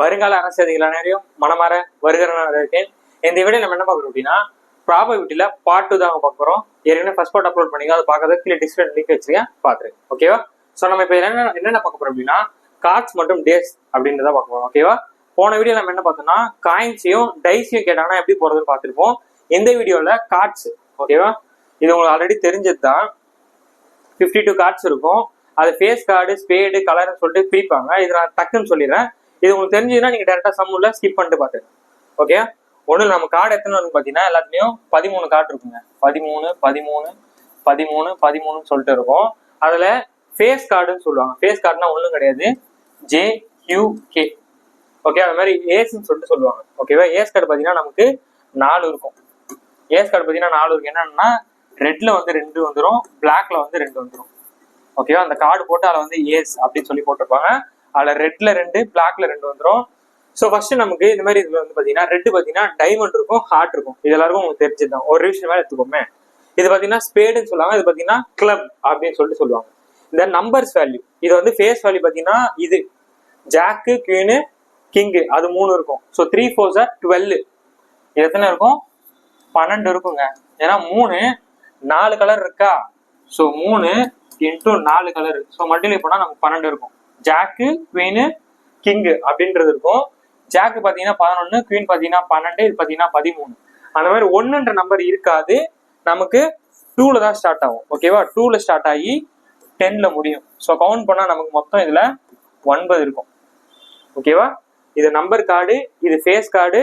வருங்கால அரசியல் அனைவரையும் மனமாற வருகிற இருக்கேன். இந்த வீடியோ நம்ம என்ன பார்க்குறோம் அப்படின்னா ப்ராபபிலிட்டியில பார்ட் டூ தான் பார்க்குறோம் ஏற்கனவே ஃபர்ஸ்ட் பார்ட் அப்லோட் பண்ணிங்க. அதை பார்க்கறது கீழே டிஸ்பிளே லிங்க் வச்சிருக்கேன் பாத்துரு ஓகேவா ஸோ நம்ம இப்போ என்னென்ன என்னென்ன பார்க்க போறோம் அப்படின்னா கார்ட்ஸ் மற்றும் டேஸ் அப்படின்றத பார்க்க போறோம். ஓகேவா போன வீடியோ நம்ம என்ன பார்த்தோம்னா காயின்ஸையும் டைஸையும் கேட்டாங்கன்னா எப்படி போறதுன்னு பார்த்துருப்போம். இந்த வீடியோல கார்ட்ஸ் ஓகேவா இது உங்களுக்கு ஆல்ரெடி தெரிஞ்சது தான் ஃபிஃப்டி டூ கார்ட்ஸ் இருக்கும். அது ஃபேஸ் கார்டு ஸ்பேடு கலர்னு சொல்லிட்டு பிரிப்பாங்க. இது நான் டக்குன்னு சொல்லிடுறேன். இது உங்களுக்கு தெரிஞ்சதுன்னா நீங்க டேரக்டா சம்முல ஸ்கிப் பண்ணிட்டு பாத்துங்க ஓகே ஒண்ணு நம்ம கார்டு எத்தனை இருக்கு பாத்தீங்கன்னா எல்லாத்துலயும் பதிமூணு கார்டு இருக்குங்க. பதிமூணு பதிமூணு பதிமூணு பதிமூணுன்னு சொல்லிட்டு இருக்கும். அதுல ஃபேஸ் கார்டுன்னு சொல்லுவாங்க. ஃபேஸ் கார்டுனா ஒண்ணும் கிடையாது. ஜே கியூ கே ஓகே அது மாதிரி ஏஸ்ன்னு சொல்லிட்டு சொல்லுவாங்க. ஓகேவா ஏஸ் கார்டு பாத்தீங்கன்னா நமக்கு நாலு இருக்கும். ஏஸ் கார்டு பாத்தீங்கன்னா நாலு இருக்கு. என்னன்னா ரெட்ல வந்து ரெண்டு வந்துரும் பிளாக்ல வந்து ரெண்டு வந்துரும். ஓகேவா அந்த கார்டு போட்டு அதில் வந்து ஏஸ் அப்படின்னு சொல்லி போட்டிருப்பாங்க. அதில் ரெட்ல ரெண்டு பிளாக்ல ரெண்டு வந்துடும் ஸோ ஃபர்ஸ்ட் நமக்கு இந்த மாதிரி இதுல வந்து பார்த்தீங்கன்னா ரெட் பார்த்தீங்கன்னா டைமண்ட் இருக்கும் ஹார்ட் இருக்கும். இது எல்லாருக்கும் உங்களுக்கு தெரிஞ்சுதான் ஒரு விஷயம் மேலே எடுத்துக்கோமே. இது பார்த்தீங்கன்னா ஸ்பேடுன்னு சொல்லுவாங்க இது பார்த்தீங்கன்னா கிளப் அப்படின்னு சொல்லிட்டு சொல்லுவாங்க. இந்த நம்பர்ஸ் வேல்யூ இது வந்து ஃபேஸ் வேல்யூ பார்த்தீங்கன்னா இது. ஜாக்கு க்யூனு கிங்கு அது மூணு இருக்கும். So three fours are twelve இது எத்தனை இருக்கும்? பன்னெண்டு இருக்குங்க. ஏன்னா மூணு நாலு கலர் இருக்கா? ஸோ மூணு இன்ட்டு நாலு கலர் ஸோ மல்டிப்ளை பண்ணால் நமக்கு பன்னெண்டு இருக்கும். ஜாக்கு குவீனு கிங்கு அப்படின்றது இருக்கும். ஜாக்கு பார்த்தீங்கன்னா பதினொன்று குவீன் பார்த்தீங்கன்னா பன்னெண்டு இது பார்த்தீங்கன்னா பதிமூணு. அந்த மாதிரி ஒன்றுன்ற நம்பர் இருக்காது. நமக்கு டூவில் தான் ஸ்டார்ட் ஆகும். ஓகேவா டூவில் ஸ்டார்ட் ஆகி டென்னில் முடியும். ஸோ கவுண்ட் பண்ணால் நமக்கு மொத்தம் இதில் ஒன்பது இருக்கும். ஓகேவா இது நம்பர் கார்டு இது ஃபேஸ் கார்டு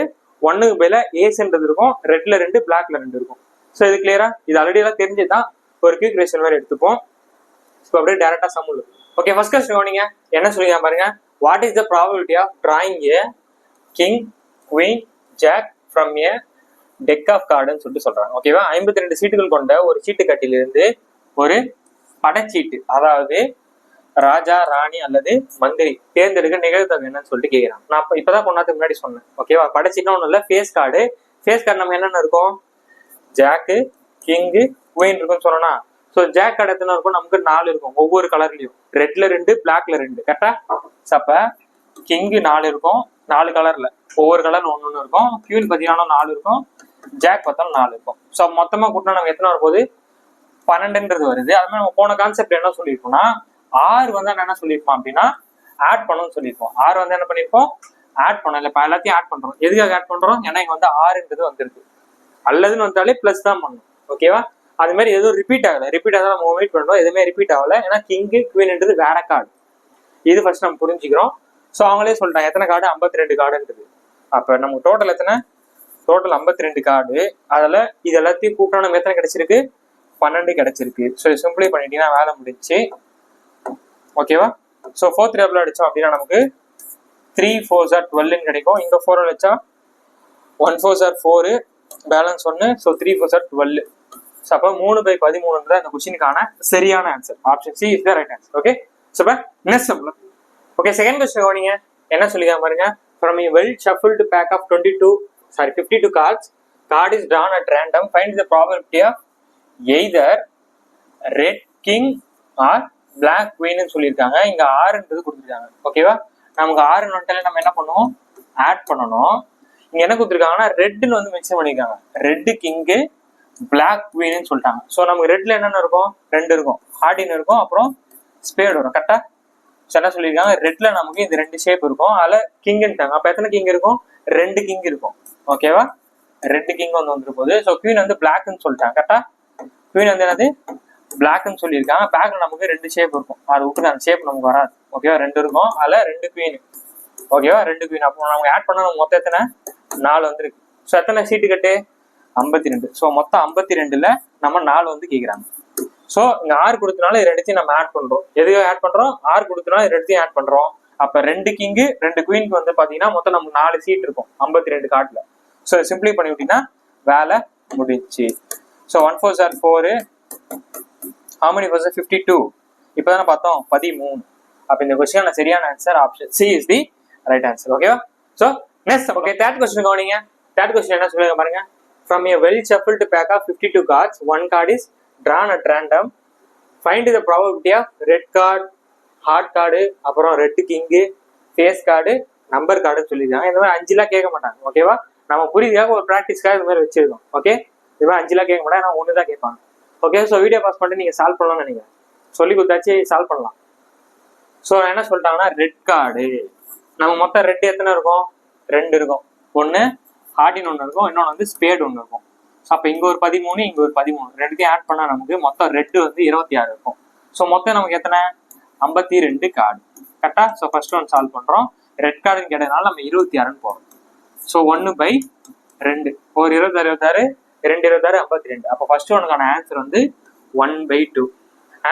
ஒன்றுக்கு பேல ஏஸ்ன்றது இருக்கும். ரெட்டில் ரெண்டு பிளாக்ல ரெண்டு இருக்கும். ஸோ இது கிளியரா இது ஆல்ரெடி எல்லாம் தெரிஞ்சுதான் ஒரு கியூக் ரேஷன் மாதிரி எடுத்துப்போம். ஸோ அப்படியே டேரக்டா சம்முல் ஓகே ஃபர்ஸ்ட் கொஸ்டின் கவனிங்க என்ன சொல்லிங்க பாருங்க. What is the probability of drawing a king queen jack from a deck of கார்டுன்னு சொல்லிட்டு சொல்றாங்க. ஓகேவா ஐம்பத்தி ரெண்டு சீட்டுகள் கொண்ட ஒரு சீட்டு கட்டிலிருந்து ஒரு படச்சீட்டு அதாவது ராஜா ராணி அல்லது மந்திரி தேர்ந்தெடுக்க நிகழ்த்தது என்னன்னு சொல்லிட்டு கேட்கிறான் நான் இப்பதான் கொண்டாந்து முன்னாடி சொன்னேன். ஓகேவா படைச்சின்னா ஒண்ணும் இல்ல ஃபேஸ் கார்டு ஃபேஸ் கார்டு நம்ம என்னென்ன இருக்கும்? ஜாக்கு கிங்கு குயின் இருக்கும்னு சொன்னோம்னா ஸோ ஜாக் கார்டு எத்தனை இருக்கும் நமக்கு நாலு இருக்கும். ஒவ்வொரு கலர்லயும் ரெட்ல ரெண்டு பிளாக்ல ரெண்டு. கரெக்டா அப்ப கிங்கு நாலு இருக்கும். நாலு கலர்ல ஒவ்வொரு கலர்ல ஒன்று ஒன்று இருக்கும். கியூன் பார்த்தீங்கன்னா நாலு இருக்கும். ஜாக் பார்த்தாலும் நாலு இருக்கும். ஸோ மொத்தமாக கூட்டினா நம்ம எத்தனை வரும்போது பன்னெண்டுன்றது வருது. அது மாதிரி நம்ம போன கான்செப்ட் என்ன சொல்லியிருக்கோம்னா ஆறு வந்து என்ன சொல்லியிருப்போம் அப்படின்னா ஆட் பண்ணணும்னு சொல்லியிருப்போம். ஆறு வந்து என்ன பண்ணியிருப்போம்? ஆட் பண்ணல இப்போ எல்லாத்தையும் ஆட் பண்ணுறோம் எதுக்காக ஆட் பண்ணுறோம் ஏன்னா இங்கே வந்து ஆறுன்றது வந்துருக்கு. அல்லதுன்னு வந்தாலே ப்ளஸ் தான் பண்ணணும். ஓகேவா அது மாதிரி எதுவும் ரிப்பீட் ஆகலை. ரிப்பீட் ஆகல நம்ம வெயிட் பண்ணுறோம் எதுவுமே ரிப்பீட் ஆகலை. ஏன்னா கிங்கு குவீன்ன்றது வேற கார்டு இது ஃபர்ஸ்ட் நம்ம புரிஞ்சுக்கிறோம். ஸோ அவங்களே சொல்லிட்டாங்க எத்தனை கார்டு ஐம்பத்தி ரெண்டு கார்டுன்றது அப்போ நமக்கு டோட்டல் எத்தனை? டோட்டல் ஐம்பத்தி ரெண்டு கார்டு அதில் இது எல்லாத்தையும் கூட்டினா நம்ம எத்தனை கிடைச்சிருக்கு? பன்னெண்டு கிடைச்சிருக்கு. ஸோ சிம்பிளை பண்ணிட்டீங்கன்னா வேலை முடிஞ்சு. ஓகேவா ஸோ ஃபோர்த் டேபிள் அடித்தோம் அப்படின்னா நமக்கு த்ரீ ஃபோர் சார் டுவெல்னு கிடைக்கும். இங்கே ஃபோர் வச்சா one fours are four balance ஒன்று so three fours are twelve அப்போ மூணு பை பதிமூணு தான் இந்த கொஸ்டினுக்கான சரியான answer option C is the right answer okay so next சம்பளம் ஓகே செகண்ட் கொஸ்டின் கவனிங்க. என்ன சொல்லிக்க பாருங்க? From a well shuffled pack of 22 sorry 52 cards card is drawn at random find the the of of either red king or black னு சொல்லியிருக்காங்க. இங்க ஆறுன்றது கொடுத்துருக்காங்க. ஓகேவா நமக்கு ஆறு நோட்டால நம்ம என்ன பண்ணுவோம்? ஆட் பண்ணணும். இங்க என்ன கொடுத்துருக்காங்கன்னா ரெட்னு வந்து மென்ஷன் பண்ணியிருக்காங்க. ரெட் கிங்கு பிளாக் குவீன்னு சொல்லிட்டாங்க. ஸோ நமக்கு ரெட்ல என்னென்ன இருக்கும்? ரெண்டு இருக்கும். ஹார்டின் இருக்கும். அப்புறம் ஸ்பேட் வரும். கரெக்டா என்ன சொல்லியிருக்காங்க? ரெட்ல நமக்கு இந்த ரெண்டு ஷேப் இருக்கும். அதில் கிங்குன்ட்டாங்க அப்போ எத்தனை கிங் இருக்கும்? ரெண்டு கிங் இருக்கும். ஓகேவா ரெண்டு கிங் வந்து வந்துரு போகுது. ஸோ குவீன் வந்து பிளாக்னு சொல்லிட்டாங்க. கரெக்டா குவீன் வந்து என்னது? பிளாக்னு சொல்லியிருக்காங்க. பேக்ல நமக்கு ரெண்டு ஷேப் இருக்கும். அது விட்டு அந்த ஷேப் நமக்கு வராது. ஓகேவா ரெண்டு இருக்கும். அதில் ரெண்டு குவீன் ஓகேவா ரெண்டு குவீன் அப்போ நமக்கு ஆட் பண்ண நமக்கு மொத்தம் எத்தனை? நாலு வந்துருக்கு. ஸோ எத்தனை சீட்டு கட்டு? ஐம்பத்தி ரெண்டு. ஸோ மொத்தம் ஐம்பத்தி ரெண்டுல நம்ம நாலு வந்து கேட்குறாங்க ஸோ இங்கே ஆறு கொடுத்தனால இது ரெண்டுத்தையும் நம்ம ஆட் பண்ணுறோம் எதுக்கு ஆட் பண்ணுறோம் ஆறு கொடுத்தனால இது ரெண்டுத்தையும் ஆட் பண்ணுறோம் அப்போ ரெண்டு கிங்கு ரெண்டு குயின்க்கு வந்து பார்த்தீங்கன்னா மொத்தம் நமக்கு நாலு சீட் இருக்கும். ஐம்பத்தி ரெண்டு காட்டில். ஸோ சிம்பிளி பண்ணி விட்டீங்கன்னா வேலை முடிஞ்சு so one fours are four how many four fifty two இப்போ தானே பார்த்தோம். பதிமூணு. அப்போ இந்த கொஸ்டின் சரியான answer option C is the right answer ஓகேவா so next okay third question கவனிங்க. தேர்ட் கொஸ்டின் என்ன சொல்லுங்க பாருங்க. From a well shuffled pack of 52 cards one card is drawn at random. Find the probability of red card heart card அப்புறம் red king face card number கார்டுன்னு சொல்லியிருக்காங்க இந்த மாதிரி அஞ்சுலாம் கேட்க மாட்டாங்க ஓகேவா நம்ம புரியுதுக்காக ஒரு ப்ராக்டிஸ்க்காக இந்த மாதிரி வச்சிருக்கோம் ஓகே இது மாதிரி அஞ்சுலாம் கேட்க மாட்டாங்க நான் ஒன்று தான் கேட்பாங்க. ஓகே ஸோ வீடியோ பாஸ் பண்ணிட்டு நீங்கள் சால்வ் பண்ணலாம்னு நினைக்கிறேன். சொல்லி கொடுத்தாச்சு சால்வ் பண்ணலாம். ஸோ என்ன சொல்லிட்டாங்கன்னா ரெட் கார்டு நம்ம மொத்தம் ரெட் எத்தனை இருக்கும்? ரெண்டு இருக்கும். ஒன்று ஹார்டின் ஒன்று இருக்கும். இன்னொன்று வந்து ஸ்பேடு ஒன்று இருக்கும். ஸோ அப்போ இங்கே ஒரு பதிமூணு இங்கே ஒரு பதிமூணு. ரெண்டுத்தையும் ஆட் பண்ணால் நமக்கு மொத்தம் ரெட்டு வந்து இருபத்தி ஆறு இருக்கும். ஸோ மொத்தம் நமக்கு எத்தனை? ஐம்பத்தி ரெண்டு கார்டு கரெக்டாக ஸோ ஃபர்ஸ்ட் ஒன் சால்வ் பண்ணுறோம் ரெட் கார்டுன்னு கேட்டதுனால நம்ம இருபத்தி ஆறுன்னு போகிறோம் ஸோ ஒன்று பை ரெண்டு. ஒரு இருபத்தாறு இருபத்தாறு ரெண்டு இருபத்தாறு ஐம்பத்தி ரெண்டு. அப்போ ஃபர்ஸ்ட் ஒனுக்கான ஆன்சர் வந்து ஒன் பை டூ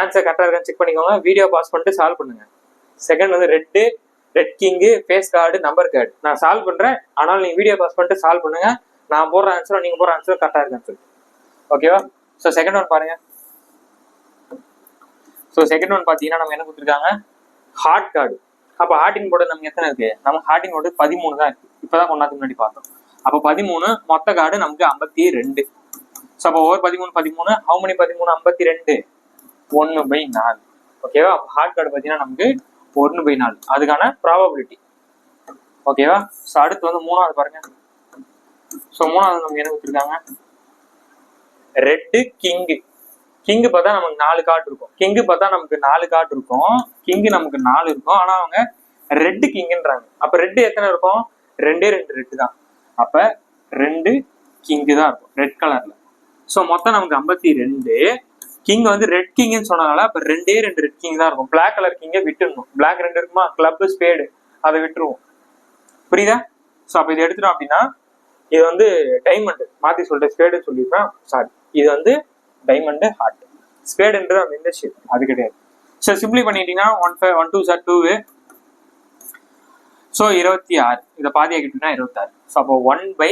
ஆன்சர் கரெக்டாக இருக்கான்னு செக் பண்ணிக்கோங்க. வீடியோ பாஸ் பண்ணிட்டு சால்வ் பண்ணுங்கள் செகண்ட் வந்து red. Red king face card number card நான் சால்வ் பண்ணுறேன் ஆனால் நீங்கள் வீடியோ பாஸ் பண்ணிட்டு சால்வ் பண்ணுங்க. நான் போடுற ஆன்சரும் நீங்கள் போடுற ஆன்சரும் கரெக்டாக இருக்கான்னு சொல்லி. ஓகேவா ஸோ செகண்ட் ஒன் பாருங்க. ஸோ செகண்ட் ஒன் பார்த்தீங்கன்னா நம்ம என்ன கொடுத்துருக்காங்க? ஹார்ட் கார்டு அப்போ ஹார்டின் போர்டு நமக்கு எத்தனை இருக்கு? நம்ம ஹார்டின் போர்டு பதிமூணு தான் இருக்கு. இப்போதான் கொண்டாந்து முன்னாடி பார்த்தோம். அப்போ பதிமூணு மொத்த கார்டு நமக்கு ஐம்பத்தி ரெண்டு. ஸோ அப்போ ஒவ்வொரு பதிமூணு பதிமூணு ஹவு மணி பதிமூணு? ஐம்பத்தி ரெண்டு. ஒன்று பை நாலு. ஓகேவா அப்போ ஹார்ட் கார்டு பார்த்தீங்கன்னா நமக்கு ஒன்று பை நாலு அதுக்கான ப்ராபபிலிட்டி ஓகேவா ஸோ அடுத்து வந்து மூணாவது பாருங்க. ஸோ மூணாவது நமக்கு என்ன கொடுத்துருக்காங்க? ரெட்டு கிங்கு கிங்கு பார்த்தா நமக்கு நாலு கார்டு இருக்கும். கிங்கு பார்த்தா நமக்கு நாலு கார்டு இருக்கும். கிங்கு நமக்கு நாலு இருக்கும். ஆனா அவங்க ரெட்டு கிங்குன்றாங்க அப்ப ரெட்டு எத்தனை இருக்கும்? ரெண்டே ரெண்டு ரெட்டு தான். அப்ப ரெண்டு கிங்கு தான் இருக்கும். ரெட் கலர்ல ஸோ மொத்தம் நமக்கு ஐம்பத்தி ரெண்டு. கிங் வந்து ரெட் கிங்னு சொன்னதால அப்ப ரெண்டே ரெண்டு ரெட் கிங் தான் இருக்கும். பிளாக் கலர் கிங்கை விட்டுடணும். பிளாக் ரெண்டு இருக்குமா? கிளப் ஸ்பேடு அதை விட்டுருவோம். புரியுதா? ஸோ அப்போ இது எடுத்துட்டோம் அப்படின்னா இது வந்து டைமண்ட் மாத்தி சொல்லிட்டு ஸ்பேடு சொல்லியிருப்பேன். சாரி இது வந்து டைமண்டு ஹார்ட் ஸ்பேடுன்றது அந்த இந்த ஷேப் அது கிடையாது. ஸோ சிம்பிளி பண்ணிட்டீங்கன்னா one five one twos are two so இருபத்தி ஆறு. இதை பாதி ஆக்கிட்டீங்கன்னா இருபத்தாறு. ஸோ அப்போ one by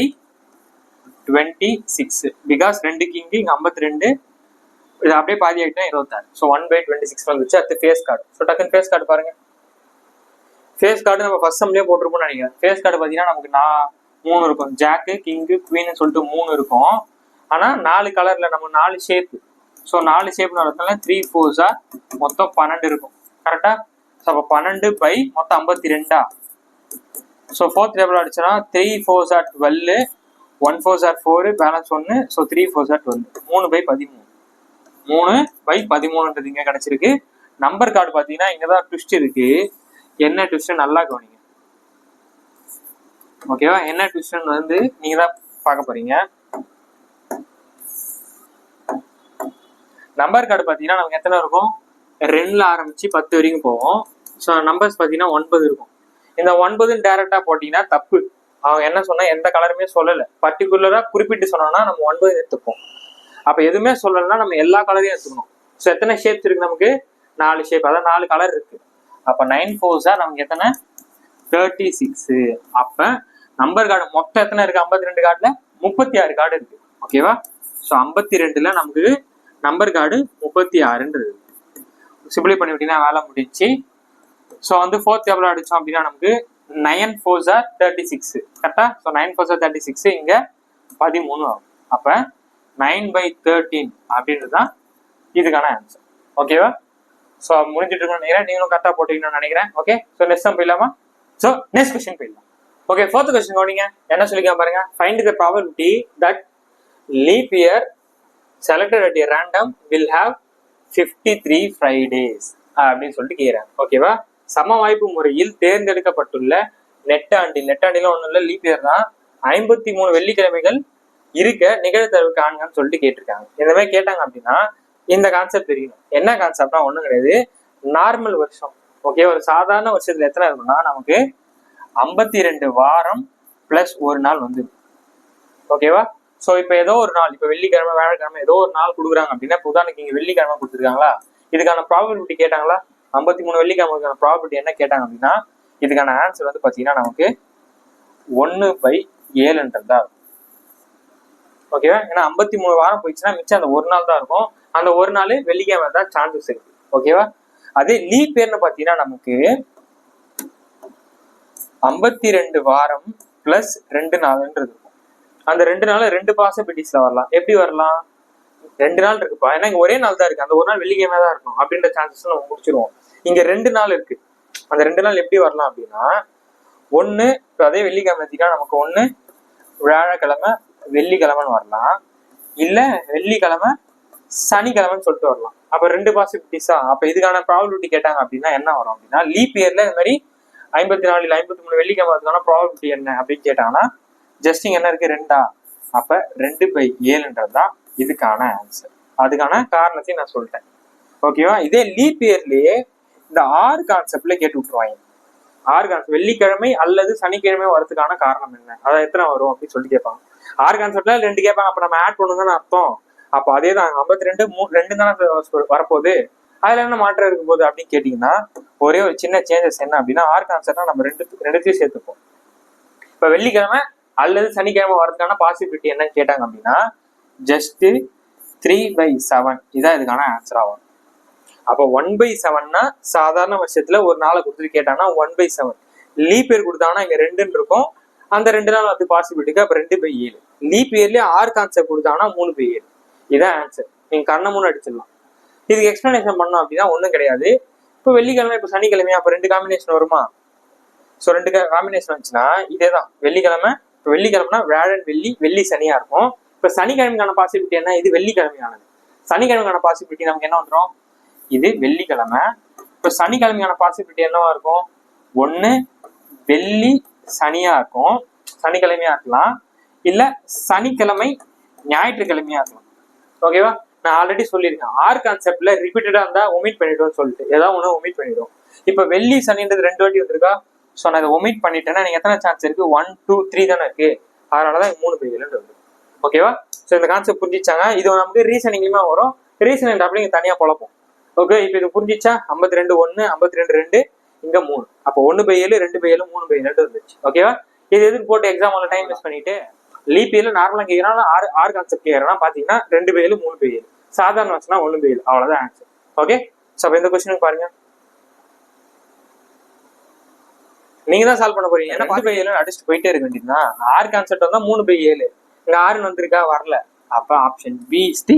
twenty six because ரெண்டு கிங்கு இங்கே ஐம்பத்தி ரெண்டு இது அப்படியே பாதி ஆகிட்டா இருபத்தாறு. So one by twenty six வந்துச்சு அடுத்து ஃபேஸ் கார்டு ஸோ டக்குன்னு ஃபேஸ் கார்டு பாருங்க. ஃபேஸ் கார்டு நம்ம ஃபர்ஸ்ட் சம்லேயே போட்டிருப்போம்னு நினைக்கிறேன். ஃபேஸ் கார்டு பார்த்தீங்கன்னா நமக்கு நான் மூணு இருக்கும். ஜாக்கு கிங்கு குவீன்னு சொல்லிட்டு மூணு இருக்கும். ஆனால் நாலு கலரில் நம்ம நாலு ஷேப்பு ஸோ நாலு ஷேப் நடத்தினால த்ரீ ஃபோர்ஸாக மொத்தம் பன்னெண்டு இருக்கும். கரெக்டாக ஸோ அப்போ பன்னெண்டு பை மொத்தம் ஐம்பத்தி ரெண்டா? So fourth table அடிச்சோன்னா three fours are twelve one fours are four balance ஒன்று so three fours are twelve மூணு பை பதிமூணு. மூணு பை பதிமூணுன்றது இங்கே கிடச்சிருக்கு. நம்பர் கார்டு பார்த்தீங்கன்னா இங்கே தான் ட்விஸ்ட் இருக்கு. என்ன ட்விஸ்ட் நல்லா கவனிங்க. ஓகேவா என்ன ட்விஸ்ட்னு வந்து நீங்க தான் பார்க்க போறீங்க. நம்பர் கார்டு பார்த்தீங்கன்னா நமக்கு எத்தனை இருக்கும்? ரெண்டுல ஆரம்பிச்சு பத்து வரைக்கும் போவோம் ஸோ நம்பர்ஸ் பார்த்தீங்கன்னா ஒன்பது இருக்கும். இந்த ஒன்பதுன்னு டேரக்டா போட்டீங்கன்னா தப்பு. அவங்க என்ன சொன்னால் எந்த கலருமே சொல்லலை. பர்டிகுலராக குறிப்பிட்டு சொன்னோம்னா நம்ம ஒன்பது எடுத்துப்போம். அப்போ எதுவுமே சொல்லலைன்னா நம்ம எல்லா கலரையும் எடுத்துக்கணும். ஸோ எத்தனை ஷேப்ஸ் இருக்கு நமக்கு? நாலு ஷேப் அதாவது நாலு கலர் இருக்கு. அப்போ நைன் ஃபோர்ஸா நமக்கு எத்தனை? தேர்ட்டி சிக்ஸு அப்போ நம்பர் கார்டு மொத்தம் எத்தனை இருக்கு? ஐம்பத்தி ரெண்டு கார்டில் முப்பத்தி ஆறு கார்டு இருக்கு. ஓகேவா ஸோ ஐம்பத்தி ரெண்டுல நமக்கு நம்பர் கார்டு முப்பத்தி ஆறுன்றது சிம்பிளை பண்ணி விட்டீங்கன்னா வேலை முடிஞ்சு ஸோ வந்து ஃபோர்த் எவ்வளோ அடித்தோம் அப்படின்னா நமக்கு nine fours are thirty six கரெக்டாக so nine fours are thirty six இங்கே பதிமூணு ஆகும். அப்போ நைன் பை தேர்ட்டீன் அப்படின்றது தான் இதுக்கான ஆன்சர் ஓகேவா ஸோ முடிஞ்சிட்டு இருக்கணும்னு நினைக்கிறேன். நீங்களும் கரெக்டாக போட்டீங்கன்னு நினைக்கிறேன். ஓகே ஸோ நெக்ஸ்ட் தான் போயிடலாமா? ஸோ நெக்ஸ்ட் கொஸ்டின் போயிடலாம். ஓகே ஃபோர்த் கொஸ்டின் கவனிங்க. என்ன சொல்லிக்க பாருங்க? Find the probability that leap year selected at random will have fifty three Fridays அப்படின்னு சொல்லிட்டு கேட்குறாங்க ஓகேவா சம வாய்ப்பு முறையில் தேர்ந்தெடுக்கப்பட்டுள்ள நெட்டாண்டி நெட்டாண்டிலாம் ஒன்றும் இல்லை லீப் இயர் தான். ஐம்பத்தி மூணு வெள்ளிக்கிழமைகள் இருக்க நிகழ்தகவு காண்கன்னு சொல்லிட்டு கேட்டிருக்காங்க. இந்த மாதிரி கேட்டாங்க அப்படின்னா இந்த கான்செப்ட் தெரியணும் என்ன கான்செப்ட்னா ஒன்றும் கிடையாது. நார்மல் வருஷம் ஓகே ஒரு சாதாரண வருஷத்துல எத்தனை இருக்கும்னா நமக்கு ஐம்பத்தி ரெண்டு வாரம் பிளஸ் ஒரு நாள் வந்து ஓகேவா ஸோ இப்போ ஏதோ ஒரு நாள் இப்போ வெள்ளிக்கிழமை வியாழக்கிழமை ஏதோ ஒரு நாள் கொடுக்குறாங்க அப்படின்னா இப்போ உதாரணத்துக்கு இங்கே வெள்ளிக்கிழமை கொடுத்துருக்காங்களா? இதுக்கான ப்ராபபிலிட்டி கேட்டாங்களா? ஐம்பத்தி மூணு வெள்ளிக்கிழமைக்கான ப்ராபபிலிட்டி என்ன கேட்டாங்க அப்படின்னா இதுக்கான ஆன்சர் வந்து பார்த்தீங்கன்னா நமக்கு ஒன்று பை ஏழுன்றது தான் இருக்கும் ஓகேவா ஏன்னா ஐம்பத்தி மூணு வாரம் போயிடுச்சுன்னா மிச்சம் அந்த ஒரு நாள் தான் இருக்கும். அந்த ஒரு நாள் வெள்ளிக்கிழமை தான் சான்சஸ் இருக்கு. ஓகேவா அதே லீப் பேர்னு பார்த்தீங்கன்னா நமக்கு ஐம்பத்தி ரெண்டு வாரம் பிளஸ் ரெண்டு நாள்ன்றது இருக்கும். அந்த ரெண்டு நாள் ரெண்டு பாசிபிலிட்டிஸ்ல வரலாம். எப்படி வரலாம்? ரெண்டு நாள் இருக்குப்பா. ஏன்னா இங்க ஒரே நாள் தான் இருக்கு. அந்த ஒரு நாள் வெள்ளிக்கிழமை தான் இருக்கும். அப்படின்ற சான்சஸ் நம்ம முடிச்சிருவோம். இங்க ரெண்டு நாள் இருக்கு. அந்த ரெண்டு நாள் எப்படி வரலாம் அப்படின்னா ஒன்று இப்போ அதே வெள்ளிக்கிழமை நமக்கு ஒன்று வியாழக்கிழமை வெள்ளிக்கிழமைன்னு வரலாம். இல்லை வெள்ளிக்கிழமை சனிக்கிழமைன்னு சொல்லிட்டு வரலாம். அப்போ ரெண்டு பாசிபிலிட்டிஸா அப்போ இதுக்கான ப்ராபபிலிட்டி கேட்டாங்க அப்படின்னா என்ன வரும் அப்படின்னா லீப் இயர்ல இந்த மாதிரி ஐம்பத்தி நாலு இல்லை ஐம்பத்தி மூணு வெள்ளிக்கிழமை வரதுக்கான ப்ராபபிலிட்டி என்ன அப்படின்னு கேட்டாங்கன்னா ஜஸ்ட் என்ன இருக்கு? ரெண்டா? அப்ப ரெண்டு பை ஏழுன்றது தான் இதுக்கான ஆன்சர் அதுக்கான காரணத்தையும் நான் சொல்லிட்டேன். ஓகேவா இதே லீப் இயர்லயே இந்த ஆறு கான்செப்ட்ல கேட்டு விட்டுருவாங்க. ஆறு கான்செப்ட் வெள்ளிக்கிழமை அல்லது சனிக்கிழமை வரதுக்கான காரணம் என்ன? அதான் எத்தனை வரும் அப்படின்னு சொல்லி கேட்பாங்க. ஆறு கான்செப்ட்ல ரெண்டு கேட்பாங்க. அப்ப நம்ம ஆட் பண்ணுங்கன்னு அர்த்தம். அப்ப அதே தான் ஐம்பத்தி ரெண்டு மூ ரெண்டு தானே வரப்போகுது. அதுல என்ன மாற்றம் இருக்கும் போது அப்படின்னு கேட்டீங்கன்னா ஒரே ஒரு சின்ன சேஞ்சஸ் என்ன அப்படின்னா ஆறு கான்செப்ட்னா நம்ம ரெண்டு ரெண்டுத்தையும் சேர்த்துப்போம். இப்ப வெள்ளிக்கிழமை அல்லது சனிக்கிழமை வரதுக்கான பாசிபிலிட்டி என்னன்னு கேட்டாங்க அப்படின்னா ஜஸ்ட் த்ரீ பை செவன் இதான் இதுக்கான ஆன்சர் ஆகும். அப்போ ஒன் பை செவன்னா சாதாரண வருஷத்துல ஒரு நாளை கொடுத்துட்டு கேட்டாங்கன்னா ஒன் பை செவன் லீப் பேர் கொடுத்தாங்கன்னா இங்க ரெண்டுன்னு இருக்கும். அந்த ரெண்டு நாள் வந்து பாசிபிலிட்டிக்கு அப்போ ரெண்டு பை ஏழு. லீப் இயர்லேயே ஆறு கான்செப்ட் கொடுத்தாங்கன்னா மூணு பை ஏழு. இதான் ஆன்சர் நீங்கள் கண்ணை மூணு அடிச்சிடலாம். இதுக்கு எக்ஸ்பிளனேஷன் பண்ணோம் அப்படின்னா ஒன்றும் கிடையாது. இப்போ வெள்ளிக்கிழமை இப்போ சனிக்கிழமை அப்போ ரெண்டு காம்பினேஷன் வருமா? ஸோ ரெண்டு காம்பினேஷன் வந்துச்சுன்னா இதே தான் வெள்ளிக்கிழமை இப்போ வெள்ளிக்கிழமைனா வியாழன் வெள்ளி வெள்ளி சனியாக இருக்கும். இப்போ சனிக்கிழமைக்கான பாசிபிலிட்டி என்ன? இது வெள்ளிக்கிழமையானது. சனிக்கிழமைக்கான பாசிபிலிட்டி நமக்கு என்ன வந்துடும் இது வெள்ளிக்கிழமை. இப்போ சனிக்கிழமையான பாசிபிலிட்டி என்னவா இருக்கும்? ஒன்று வெள்ளி சனியா இருக்கும். சனிக்கிழமையா இருக்கலாம். இல்லை சனிக்கிழமை ஞாயிற்றுக்கிழமையா இருக்கலாம். ஓகேவா நான் ஆல்ரெடி சொல்லியிருக்கேன். ஆர் கான்செப்ட்ல ரிப்பீட்டடா இருந்தா ஒமிட் பண்ணிடுவோம்னு சொல்லிட்டு. ஏதாவது ஒன்று ஒமிட் பண்ணிடுவோம். இப்போ வெள்ளி சனின்றது ரெண்டு வாட்டி வந்திருக்கா? ஸோ நான் அதை ஒமிட் பண்ணிட்டேன்னா நீங்க எத்தனை சான்ஸ் இருக்கு? ஒன் டூ த்ரீ தானே இருக்கு. அதனாலதான் மூணு பேஜ்லன்னு வருது ஓகேவா ஸோ இந்த கான்செப்ட் புரிஞ்சிச்சாங்க. இது நமக்கு ரீசனிங்குமே வரும். ரீசனிங் அப்படிங்க தனியா குழப்பம் ஓகே இப்போ இது புரிஞ்சிச்சா? ஐம்பத்தி ரெண்டு ஒன்று ஐம்பத்தி ரெண்டு ரெண்டு. இங்க மூணு. அப்போ ஒன்னு பை ஏழு ரெண்டு பை ஏழு மூணு பை ரெண்டு வந்துச்சு ஓகேவா இது எதுக்கு போட்டு எக்ஸாம் எக்ஸாம்ல டைம் வேஸ்ட் பண்ணிட்டு? லீப் இயர்ல நார்மலா கேட்கறாங்க ஆறு ஆறு கான்செப்ட் கேட்கறா பாத்தீங்கன்னா ரெண்டு பை ஏழு மூணு பை ஏழு. சாதாரண வச்சுனா ஒன்னு பை ஏழு. அவ்வளவுதான் ஆன்சர் ஓகே ஸோ அப்போ இந்த கொஸ்டினுக்கு பாருங்க. நீங்க தான் சால்வ் பண்ண போறீங்க. ஏன்னா பத்து பை ஏழு அடிச்சுட்டு போயிட்டே இருக்க வேண்டியதுதான். ஆறு கான்செப்ட் வந்தா மூணு பை ஏழு. இங்க ஆறுன்னு வந்திருக்கா? வரல. அப்ப option B is the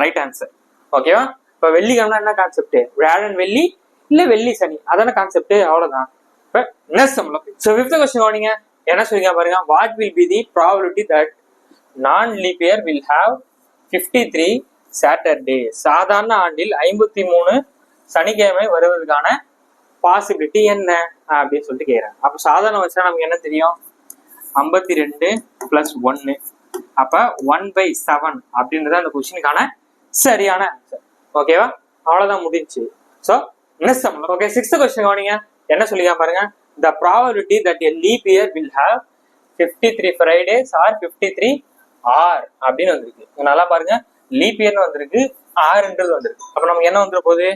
right answer ஓகேவா இப்ப வெள்ளிக்கிழமை என்ன கான்செப்ட் வியாழன் வெள்ளி இல்லை வெள்ளி சனி. அதான கான்செப்ட் அவ்வளோதான் இப்போ நெக்ஸ்ட் ஸோ ஃபிஃப்த் கொஸ்டின் வாங்க என்ன சொல்லிங்க பாருங்க. What will be the probability that non leap year will have fifty three Saturday சாதாரண ஆண்டில் ஐம்பத்தி மூணு சனிக்கிழமை வருவதற்கான பாசிபிலிட்டி என்ன? அப்படின்னு சொல்லிட்டு கேட்குறேன் அப்போ சாதாரண வச்சா நமக்கு என்ன தெரியும்? ஐம்பத்தி ரெண்டு ப்ளஸ் ஒன்று அப்போ ஒன் பை செவன் அப்படின்றது அந்த கொஸ்டினுக்கான சரியான ஆன்சர் ஓகேவா அவ்வளோதான் முடிஞ்சு so next okay sixth question கவனிங்க. என்ன சொல்லிக்கா பாருங்க. The probability that a leap year will have fifty three Fridays or fifty three or அப்படின்னு வந்திருக்கு. நல்லா பாருங்க. லீப் இயர்னு வந்திருக்கு ஆறுன்றது வந்திருக்கு. அப்ப நமக்கு என்ன வந்துட போகுது?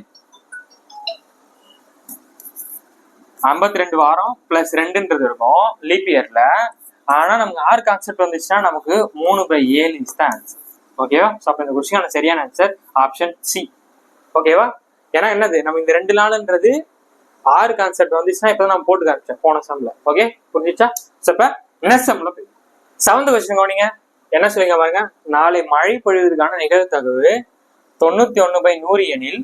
ஐம்பத்தி ரெண்டு வாரம் பிளஸ் ரெண்டுன்றது இருக்கும் லீப் இயர்ல ஆனா நமக்கு ஆறு கான்செப்ட் வந்துச்சுன்னா நமக்கு மூணு பை ஏழு இன்ஸ்டான்ஸ் தான் ஆன்சர் ஓகேவா ஸோ அப்போ இந்த கொஸ்டினான சரியான ஆன்சர் ஆப்ஷன் சி ஓகேவா ஏன்னா என்னது நம்ம இந்த ரெண்டு நாளுன்றது ஆறு கான்செப்ட் வந்துச்சுன்னா இப்போ நான் போட்டு காமிச்சேன் போன சம்ல ஓகே புரிஞ்சிச்சா? சப்ப நெக்ஸ்ட் சம்ல போய் செவன்த் கொஸ்டின் கவனிங்க. என்ன சொல்லுங்க பாருங்க? நாளை மழை பொழிவதற்கான நிகழ்தகவு தொண்ணூத்தி ஒண்ணு பை நூறு எனில்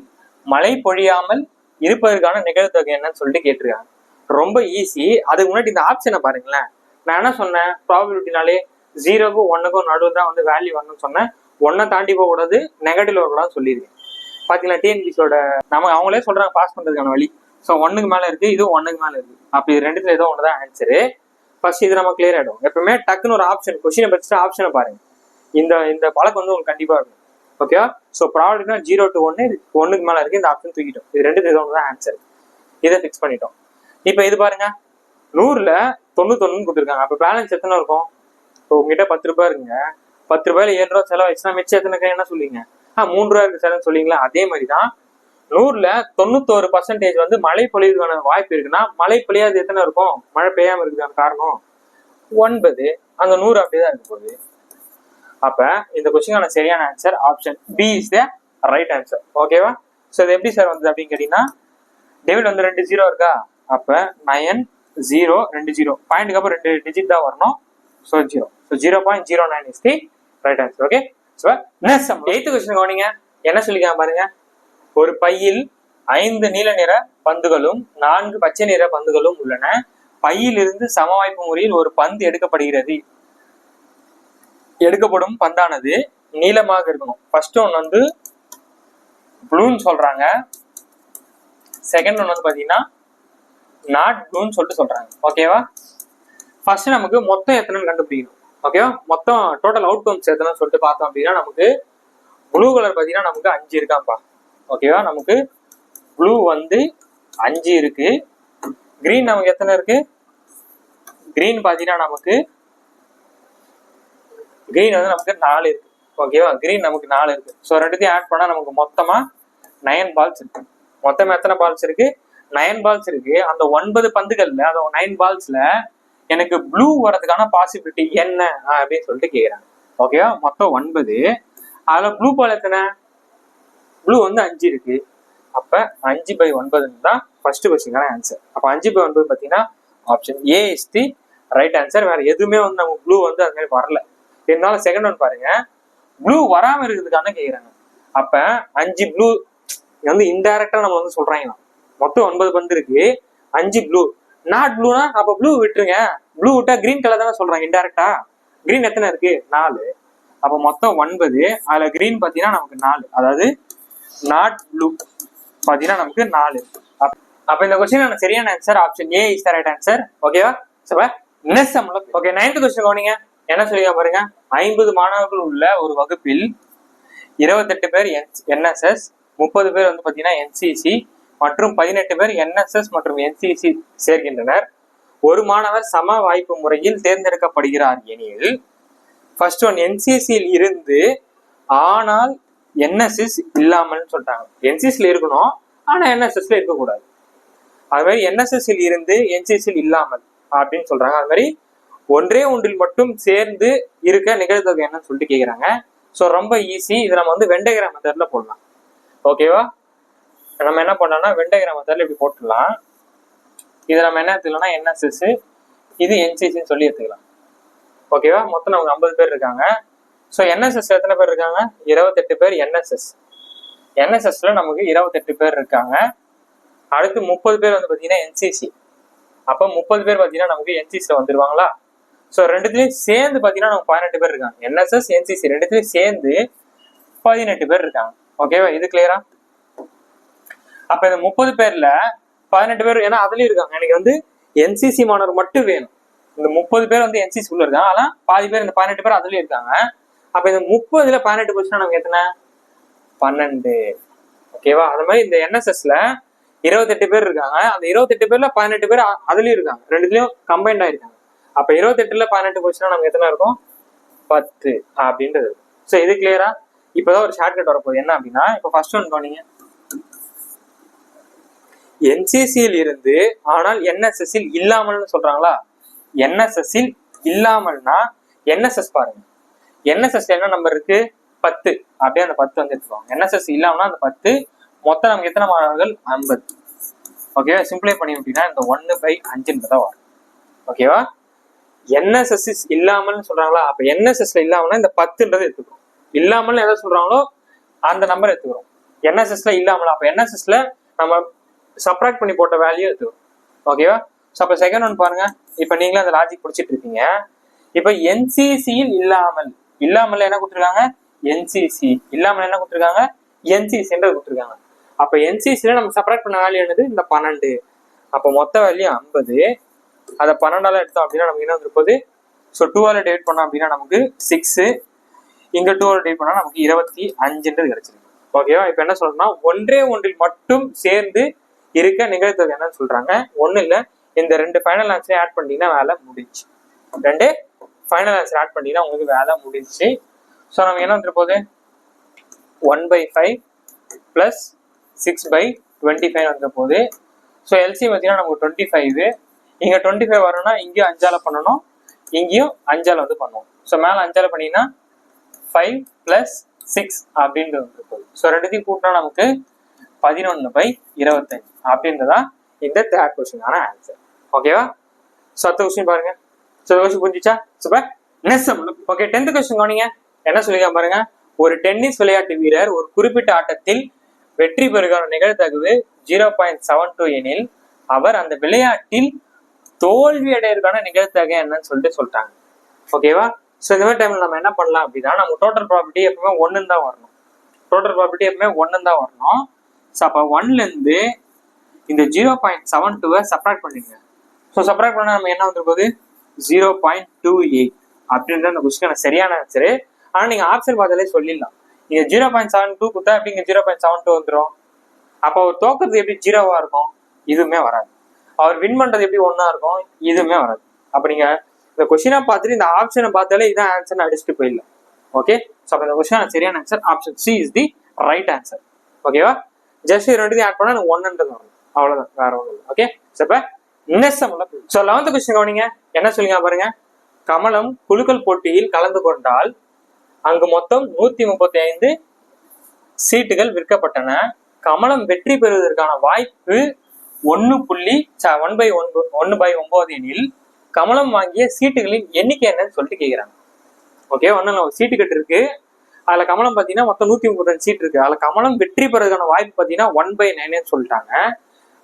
மழை பொழியாமல் இருப்பதற்கான நிகழ்த்தொகை என்னன்னு சொல்லிட்டு கேட்டிருக்காங்க. ரொம்ப ஈஸி அதுக்கு முன்னாடி இந்த ஆப்ஷனை பாருங்களேன். நான் என்ன சொன்னேன்? ப்ராபபிலிட்டினாலே ஜீரோக்கும் ஒன்னுக்கும் நடுவில் தான் வந்து வேல்யூ வரணும்னு சொன்னேன். ஒன்னை தாண்டி போகக்கூடாது நெகட்டிவ் வரக்கூடாதுன்னு சொல்லியிருக்கேன். பாத்தீங்களா டிஎன்பிசியோட நம்ம அவங்களே சொல்றாங்க பாஸ் பண்றதுக்கான வழி. ஸோ ஒன்றுக்கு மேலே இருக்கு இதுவும் ஒன்றுக்கு மேலே இருக்கு. அப்படி இது ரெண்டுத்துல ஏதோ ஒன்று தான் ஆன்சரு ஃபர்ஸ்ட் இது நம்ம கிளியர் ஆகிடும் எப்பவுமே டக்குன்னு ஒரு ஆப்ஷன் கொஸ்டினை படிச்சுட்டு ஆப்ஷனை பாருங்க. இந்த இந்த பழக்கம் வந்து உங்களுக்கு கண்டிப்பாக இருக்கும். ஓகேவா ஸோ ப்ராடக்ட்னா ஜீரோ டு ஒன்று ஒன்றுக்கு மேலே இருக்கு இந்த ஆப்ஷன் தூக்கிட்டோம். இது ரெண்டு ஏதோ ஒன்று தான் ஆன்சர் இதை ஃபிக்ஸ் பண்ணிட்டோம். இப்போ இது பாருங்க. நூறில் தொண்ணூத்தொன்னு கொடுத்துருக்காங்க. அப்போ பேலன்ஸ் எத்தனை இருக்கும்? இப்போ உங்ககிட்ட பத்து ரூபாய் இருக்குங்க. பத்து ரூபாயில ஏழு ரூபா செலவாயிடுச்சுன்னா மிச்சம் எத்தனை என்ன சொல்லுவீங்க? ஆ மூன்று ரூபா இருக்கு செலவு சொல்லுவீங்களா அதே மாதிரி தான் நூறுல தொண்ணூத்தோரு பர்சன்டேஜ் வந்து மழை பொழிவுக்கான வாய்ப்பு இருக்குன்னா மழை பொழியாது எத்தனை இருக்கும்? மழை பெய்யாம இருக்குதான காரணம்? ஒன்பது. அந்த நூறு அப்படியே தான் இருக்க போகுது அப்ப இந்த கொஸ்டினான சரியான answer option B is the right answer ஓகேவா ஸோ இது எப்படி சார் வந்தது அப்படின்னு கேட்டீங்கன்னா டேவிட் வந்து ரெண்டு ஜீரோ இருக்கா? அப்ப நயன் ஜீரோ ரெண்டு ஜீரோ பாயிண்ட்டுக்கு அப்புறம் ரெண்டு டிஜிட் தான் வரணும். So zero so zero point zero nine is the right answer okay eighth question கவனிங்க. என்ன சொல்லிக்கலாம் பாருங்க. ஒரு பையில் ஐந்து நீல நிற பந்துகளும் நான்கு பச்சை நிற பந்துகளும் உள்ளன. பையிலிருந்து சமவாய்ப்பு முறையில் ஒரு பந்து எடுக்கப்படுகிறது. எடுக்கப்படும் பந்தானது நீளமாக இருக்கணும். ஃபர்ஸ்ட் ஒன் வந்து ப்ளூன்னு சொல்றாங்க. செகண்ட் ஒன் வந்து பாத்தீங்கன்னா நாட் ப்ளூன்னு சொல்லிட்டு சொல்றாங்க. ஓகேவா ஃபர்ஸ்ட் நமக்கு மொத்தம் எத்தனைன்னு கண்டுபிடிக்கணும். ஓகேவா மொத்தம் டோட்டல் அவுட் கம்ஸ் எத்தனைன்னு சொல்லிட்டு பார்த்தோம் அப்படின்னா நமக்கு ப்ளூ கலர் பார்த்தீங்கன்னா நமக்கு அஞ்சு இருக்காப்பா ஓகேவா நமக்கு ப்ளூ வந்து அஞ்சு இருக்கு. கிரீன் நமக்கு எத்தனை இருக்கு? கிரீன் பார்த்தீங்கன்னா நமக்கு கிரீன் வந்து நமக்கு நாலு இருக்கு. ஓகேவா கிரீன் நமக்கு நாலு இருக்கு. ஸோ ரெண்டுத்தையும் ஆட் பண்ணால் நமக்கு மொத்தமாக நயன் பால்ஸ் இருக்கு. மொத்தம் எத்தனை பால்ஸ் இருக்கு? நயன் பால்ஸ் இருக்கு. அந்த ஒன்பது பந்துகள்ல அந்த நைன் பால்ஸ்ல எனக்கு ப்ளூ வரதுக்கான பாசிபிலிட்டி என்ன? அப்படின்னு சொல்லிட்டு கேட்குறாங்க ஓகேவா மொத்தம் ஒன்பது. அதில் ப்ளூ பால் எத்தனை? ப்ளூ வந்து அஞ்சு இருக்கு. அப்போ அஞ்சு பை ஒன்பதுன்னு தான் ஃபர்ஸ்ட் கொஸ்டினான ஆன்சர் அப்போ அஞ்சு பை ஒன்பது பார்த்தீங்கன்னா option A is the right answer வேற எதுவுமே வந்து நம்ம ப்ளூ வந்து அது மாதிரி வரல. இருந்தாலும் செகண்ட் ஒன் பாருங்க. ப்ளூ வராமல் இருக்கிறதுக்கான கேட்குறாங்க அப்போ அஞ்சு ப்ளூ வந்து இன்டைரக்டாக நம்ம வந்து சொல்கிறாங்க மொத்தம் ஒன்பது பந்து இருக்கு. அஞ்சு ப்ளூ நாட் ப்ளூனா அப்ப ப்ளூ விட்டுருங்க. ப்ளூ விட்டா கிரீன் கலர் தானே சொல்றாங்க இன்டெரக்டா கிரீன் எத்தனை இருக்கு? நாலு. அப்ப மொத்தம் ஒன்பது. அதுல கிரீன் பாத்தீங்கன்னா நமக்கு நாலு. அதாவது நாட் ப்ளூ பாத்தீங்கன்னா நமக்கு நாலு. அப்ப- இந்த கொஸ்டின் சரியான answer option A is the right answer ஓகேவா சப்ப நெக்ஸ்ட் ஓகே நைன்த் கொஸ்டின் கவனிங்க. என்ன சொல்லிக்க பாருங்க? ஐம்பது மாணவர்கள் உள்ள ஒரு வகுப்பில் இருபத்தெட்டு பேர் என்எஸ்எஸ் முப்பது பேர் வந்து பாத்தீங்கன்னா என்சிசி மற்றும் பதினெட்டு பேர் என்எஸ்எஸ் மற்றும் என்சிசி சேர்கின்றனர். ஒரு மாணவர் சம வாய்ப்பு முறையில் தேர்ந்தெடுக்கப்படுகிறார் எனில் ஃபர்ஸ்ட் ஒன் என்சிசியில் இருந்து ஆனால் என்எஸ்எஸ் இல்லாமல் சொல்றாங்க. என்சிசியில் இருக்கணும் ஆனா என்எஸ்எஸ்ல இருக்கக்கூடாது. அது மாதிரி என்எஸ்எஸ்ல இருந்து என்சிசியில் இல்லாமல் அப்படின்னு சொல்றாங்க. அது மாதிரி ஒன்றே ஒன்றில் மட்டும் சேர்ந்து இருக்க நிகழ்த்தொகை என்னன்னு சொல்லிட்டு கேட்குறாங்க ஸோ ரொம்ப ஈஸி இதை நம்ம வந்து வெண்டைகிற மெத்தட்ல போடலாம். ஓகேவா நம்ம என்ன பண்ணோம்னா வெண்டைகிற மெத்தட்ல இப்படி போட்டுடலாம். இது நம்ம என்ன எடுத்துக்கலாம்னா என்எஸ்எஸ் இது என்சிசின்னு சொல்லி எடுத்துக்கலாம். ஓகேவா மொத்தம் நமக்கு ஐம்பது பேர் இருக்காங்க. ஸோ என்எஸ்எஸ் எத்தனை பேர் இருக்காங்க? இருபத்தெட்டு பேர் என்எஸ்எஸ் என்எஸ்எஸ்ல நமக்கு இருபத்தெட்டு பேர் இருக்காங்க. அடுத்து முப்பது பேர் வந்து பார்த்தீங்கன்னா என்சிசி அப்போ முப்பது பேர் பார்த்தீங்கன்னா நமக்கு என்சிசியில் வந்துருவாங்களா? ஸோ ரெண்டுத்துலையும் சேர்ந்து பார்த்தீங்கன்னா நமக்கு பதினெட்டு பேர் இருக்காங்க. என்எஸ்எஸ் என்சிசி ரெண்டுத்துலையும் சேர்ந்து பதினெட்டு பேர் இருக்காங்க. ஓகேவா இது கிளியரா அப்ப இந்த முப்பது பேர்ல பதினெட்டு பேர் ஏன்னா அதுலயும் இருக்காங்க. எனக்கு வந்து என்சிசி மாணவர் மட்டும் வேணும். இந்த முப்பது பேர் வந்து என்சிசி உள்ள இருக்காங்க. ஆனா பாதி பேர் இந்த பதினெட்டு பேர் அதுலயும் இருக்காங்க. அப்ப இந்த முப்பதுல பதினெட்டு போச்சுன்னா நமக்கு எத்தனை? பன்னெண்டு. ஓகேவா அது மாதிரி இந்த என்எஸ்எஸ்ல இருபத்தெட்டு பேர் இருக்காங்க. அந்த இருபத்தெட்டு பேர்ல பதினெட்டு பேர் அதுலயும் இருக்காங்க. ரெண்டுலயும் கம்பைண்ட் ஆயிருக்காங்க. அப்ப இருபத்தெட்டுல பதினெட்டு போச்சுன்னா நமக்கு எத்தனை இருக்கும்? பத்து. அப்படின்றது. ஸோ இது கிளியரா இப்பதான் ஒரு ஷார்ட்கட் வரப்போகுது. என்ன அப்படின்னா இப்போ ஃபர்ஸ்ட் ஒன் கவனிங்க. என்சிசியில் இருந்து ஆனால் என்எஸ்எஸ்இல் இல்லாமல்னு சொல்றாங்களா? என்எஸ்எஸ்இல் இல்லாமல்னா என்எஸ்எஸ் பாருங்க. என்எஸ்எஸ் என்ன நம்பர் இருக்கு? பத்து. அப்படியே அந்த பத்து வந்து எடுத்துக்கோங்க. என்எஸ்எஸ் இல்லாமல்னா அந்த பத்து மொத்தம் நமக்கு எத்தனை மாணவர்கள்? ஐம்பது. ஓகேவா சிம்பிளை பண்ணி அப்படின்னா இந்த ஒன்னு பை அஞ்சுன்றதா வரும். ஓகேவா என்எஸ்எஸ் இல்லாமல்னு சொல்றாங்களா? அப்ப என்எஸ்எஸ்ல இல்லாமல்னா இந்த பத்துன்றது எடுத்துக்கிறோம் இல்லாமல் எதை சொல்றாங்களோ அந்த நம்பர் எடுத்துக்கிறோம். என்எஸ்எஸ்ல இல்லாமல் அப்ப என்எஸ்எஸ்ல நம்ம சப்ராக்ட் பண்ணி போட்ட வேல்யூ இது ஓகேவா ஸோ அப்போ செகண்ட் ஒன் பாருங்க. இப்போ நீங்களே அந்த லாஜிக் பிடிச்சிட்டு இருக்கீங்க இப்போ என்சிசியில் இல்லாமல் இல்லாமல் என்ன கொடுத்துருக்காங்க? என்சிசி இல்லாமல் என்ன கொடுத்துருக்காங்க? என்சிசின்றது கொடுத்துருக்காங்க. அப்போ என்சிசியில் நம்ம செப்பரேட் பண்ண வேல்யூ என்னது? இந்த பன்னெண்டு. அப்போ மொத்த வேல்யூ ஐம்பது. அதை பன்னெண்டால எடுத்தோம் அப்படின்னா நமக்கு என்ன வந்துருப்போது? ஸோ டூவால் டிவைட் பண்ணோம் அப்படின்னா நமக்கு சிக்ஸு இங்கே டூவால் டிவைட் பண்ணால் நமக்கு இருபத்தி அஞ்சுன்றது கிடைச்சிருக்கு. ஓகேவா இப்போ என்ன சொல்றோம்னா ஒன்றே ஒன்றில் மட்டும் சேர்ந்து இருக்க நிகழ்த்தது என்னன்னு சொல்றாங்க. ஒன்றும் இல்ல இந்த ரெண்டு ஃபைனல் ஆன்சரையும் ஆட் பண்ணிட்டீங்கன்னா வேலை முடிஞ்சு. ரெண்டு ஃபைனல் ஆன்சர் ஆட் பண்ணிட்டீங்கன்னா உங்களுக்கு வேலை முடிஞ்சுச்சு ஸோ நம்ம என்ன வந்துட்டு போகுது? One by five plus six by twenty five வந்துட போகுது ஸோ எல்சி பார்த்தீங்கன்னா நமக்கு டுவெண்ட்டி ஃபைவ் இங்கே டுவெண்ட்டி ஃபைவ் வரணும்னா இங்கேயும் அஞ்சால பண்ணணும். இங்கேயும் அஞ்சால வந்து பண்ணுவோம். ஸோ மேலே அஞ்சால பண்ணிங்கன்னா ஃபைவ் ப்ளஸ் சிக்ஸ் அப்படின்றது வந்து போகுது. ஸோ ரெண்டுத்தையும் கூட்டினா நமக்கு பதினொன்று பை இருபத்தஞ்சு. அப்படின்றதா இந்த தேர்ட் கொஸ்டினான ஆன்சர் ஓகேவா ஸோ அடுத்த கொஸ்டின் பாருங்க. ஸோ கொஸ்டின் புரிஞ்சிச்சா? சூப்பர் நெசம் ஓகே டென்த் கொஸ்டின் கவனிங்க. என்ன சொல்லிருக்காங்க பாருங்க? ஒரு டென்னிஸ் விளையாட்டு வீரர் ஒரு குறிப்பிட்ட ஆட்டத்தில் வெற்றி பெறுகிற நிகழ்தகவு ஜீரோ பாயிண்ட் செவன் டூ எனில் அவர் அந்த விளையாட்டில் தோல்வி அடையிறதுக்கான நிகழ்த்தகை என்னன்னு சொல்லிட்டு சொல்லிட்டாங்க. ஓகேவா ஸோ இந்த மாதிரி டைம்ல நம்ம என்ன பண்ணலாம் அப்படின்னா நம்ம டோட்டல் ப்ராப்பர்ட்டி எப்பவுமே ஒன்னு தான் வரணும். டோட்டல் ப்ராப்பர்ட்டி எப்பவுமே ஒன்னு தான் வரணும். ஸோ அப்போ ஒன்லேருந்து இந்த ஜீரோ பாயிண்ட் செவன் டூவை சப்ராக்ட் பண்ணிடுங்க ஸோ சப்ராக்ட் பண்ணால் நம்ம என்ன வந்துருக்குது ஜீரோ பாயிண்ட் டூ எயிட் அப்படின்ற அந்த கொஸ்டின் சரியான ஆன்சரு ஆனால் நீங்கள் ஆப்ஷன் பார்த்தாலே சொல்லிடலாம். நீங்கள் ஜீரோ பாயிண்ட் செவன் டூ கொடுத்தா எப்படி இங்கே ஜீரோ பாயிண்ட் செவன் டூ வந்துடும் அப்போ அவர் தோக்குறது எப்படி ஜீரோவாக இருக்கும்? இதுவுமே வராது. அவர் வின் பண்ணுறது எப்படி ஒன்றா இருக்கும்? இதுவுமே வராது. அப்போ நீங்கள் இந்த கொஷினை பார்த்துட்டு இந்த ஆப்ஷனை பார்த்தாலே இதான் ஆன்சர் அடிச்சுட்டு போயிடலாம். ஓகே ஸோ அப்போ இந்த கொஸ்டின் சரியான answer option C is the right answer ஓகேவா ஜஸ்ட் ரெண்டுத்தையும் ஆட் பண்ணால் எனக்கு ஒன்றுன்றது வரும். அவ்வளவுதான். வேற ஒன்றும் இல்லை. ஓகே சப்ப இப்போ ஸோ லெவன்த் கொஸ்டின் கவனிங்க. என்ன சொல்லுங்க பாருங்க? கமலம் குலுக்கல் போட்டியில் கலந்து கொண்டால் அங்கு மொத்தம் நூத்தி முப்பத்தி ஐந்து சீட்டுகள் விற்கப்பட்டன. கமலம் வெற்றி பெறுவதற்கான வாய்ப்பு ஒன்னு புள்ளி ஒன் பை ஒன்பது ஒன்னு பை ஒன்பது எனில் கமலம் வாங்கிய சீட்டுகளின் எண்ணிக்கை என்னன்னு சொல்லிட்டு கேக்குறாங்க. ஓகே ஒன்னும் சீட்டு கட்டு இருக்கு. அதுல கமலம் பாத்தீங்கன்னா மொத்தம் நூத்தி முப்பத்தஞ்சு சீட் இருக்கு. அதுல கமலம் வெற்றி பெறதுக்கான வாய்ப்பு பாத்தீங்கன்னா ஒன் பை நைன் சொல்லிட்டாங்க.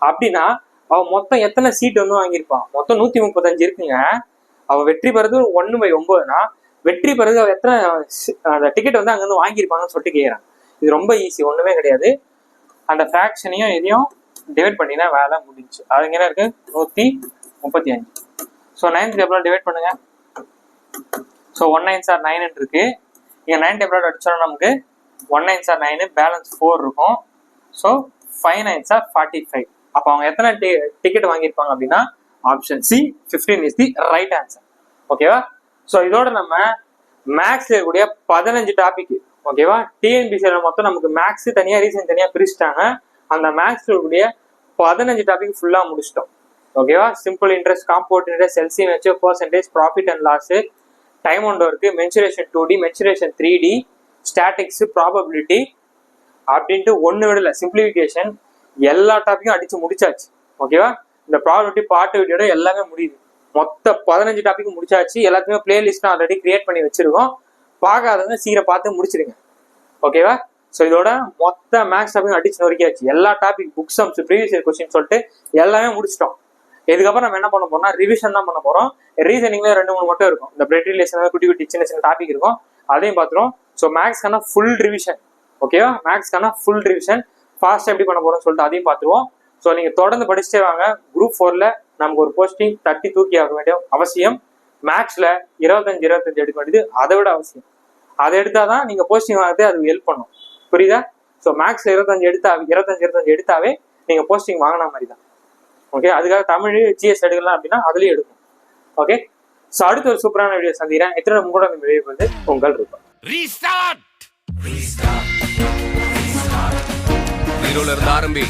அப்படின்னா அவன் மொத்தம் எத்தனை சீட் வந்து வாங்கியிருப்பான்? மொத்தம் நூத்தி முப்பத்தஞ்சு இருக்குங்க. அவன் வெற்றி பெறது ஒன்னு பை ஒன்பதுனா வெற்றி பெறது அவன் எத்தனை அந்த டிக்கெட் வந்து அங்கேருந்து வாங்கியிருப்பாங்கன்னு சொல்லிட்டு கேட்குறான் இது ரொம்ப ஈஸி ஒன்றுமே கிடையாது. அந்த ஃப்ராக்ஷனையும் இதையும் டிவைட் பண்ணினா வேலை முடிஞ்சு அது என்ன இருக்கு? நூத்தி முப்பத்தி அஞ்சு. ஸோ நைன்த் எவ்வளோ டிவைட் பண்ணுங்க. So one nine sir nine இருக்கு. இங்கே நைன் டேபிள் அடிச்சோன்னா நமக்கு one nine sir nine balance four இருக்கும். So five nine sir forty five அப்போ அவங்க எத்தனை டி டிக்கெட் வாங்கியிருப்பாங்க அப்படின்னா option C fifteen is the right answer ஓகேவா ஸோ இதோட நம்ம மேக்ஸ்ல இருக்கக்கூடிய பதினஞ்சு டாபிக் ஓகேவா டிஎன்பிசியில் மொத்தம் நமக்கு மேக்ஸ் தனியாக ரீசன் தனியாக பிரிச்சுட்டாங்க. அந்த மேக்ஸ்ல இருக்கக்கூடிய பதினஞ்சு டாபிக் ஃபுல்லாக முடிச்சிட்டோம். ஓகேவா simple interest compound interest LCM வச்சு percentage profit and loss time ஒன்று இருக்கு mensuration two D mensuration three D statistics probability அப்படின்ட்டு ஒன்று விடல. சிம்பிளிஃபிகேஷன் எல்லா டாப்பிக்கும் அடிச்சு முடிச்சாச்சு. ஓகேவா இந்த ப்ராப்ளம் பாட்டு வீடியோட எல்லாமே முடியுது. மொத்த பதினஞ்சு டாபிக் முடிச்சாச்சு. எல்லாத்தையுமே பிளேலிஸ்ட் ஆல்ரெடி கிரியேட் பண்ணி வச்சிருக்கோம். பார்க்காதவங்க சீக்கிரம் பார்த்து முடிச்சிடுங்க. ஓகேவா ஸோ இதோட மொத்த மேக்ஸ் டாபிக் அடிச்சு நொறுக்கியாச்சு. எல்லா topic book sums previous year question சொல்லிட்டு எல்லாமே முடிச்சிட்டோம். இதுக்கப்புறம் நம்ம என்ன பண்ண போறோம்னா ரிவிஷன் தான் பண்ண போறோம். ரீசனிங்ல ரெண்டு மூணு மட்டும் இருக்கும். இந்த பிரெட் ரிலேஷன் குட்டி குட்டி சின்ன சின்ன டாபிக் இருக்கும். அதையும் பார்த்துருவோம். ஸோ மேக்ஸ்க்கான ஃபுல் ரிவிஷன் ஓகேவா மேக்ஸ்க்கான ஃபுல் ரிவிஷன் ஃபாஸ்ட் எப்படி பண்ண போறோம்னு சொல்லிட்டு அதையும் பார்த்துருவோம். ஸோ நீங்க தொடர்ந்து படிச்சுட்டே வாங்க. குரூப் ஃபோர்ல நமக்கு ஒரு போஸ்டிங் தட்டி தூக்கி ஆக வேண்டிய அவசியம். மேக்ஸ்ல இருபத்தஞ்சு இருபத்தஞ்சு எடுக்க வேண்டியது அதை விட அவசியம். அதை எடுத்தாதான் நீங்க போஸ்டிங் வாங்குறது அது ஹெல்ப் பண்ணும். புரியுதா? ஸோ மேக்ஸ் இருபத்தஞ்சு எடுத்தா இருபத்தஞ்சு இருபத்தஞ்சு எடுத்தாவே நீங்க போஸ்டிங் வாங்கின மாதிரி தான். ஓகே அதுக்காக தமிழ் ஜிஎஸ் எடுக்கலாம் அப்படின்னா அதுலயும் எடுக்கும். ஓகே ஸோ அடுத்த ஒரு சூப்பரான வீடியோ சந்திக்கிறேன். எத்தனை உங்களோட இந்த வீடியோ வந்து உங்கள் ரீஸ்டார்ட் ஜீரோல இருந்து ஆரம்பி.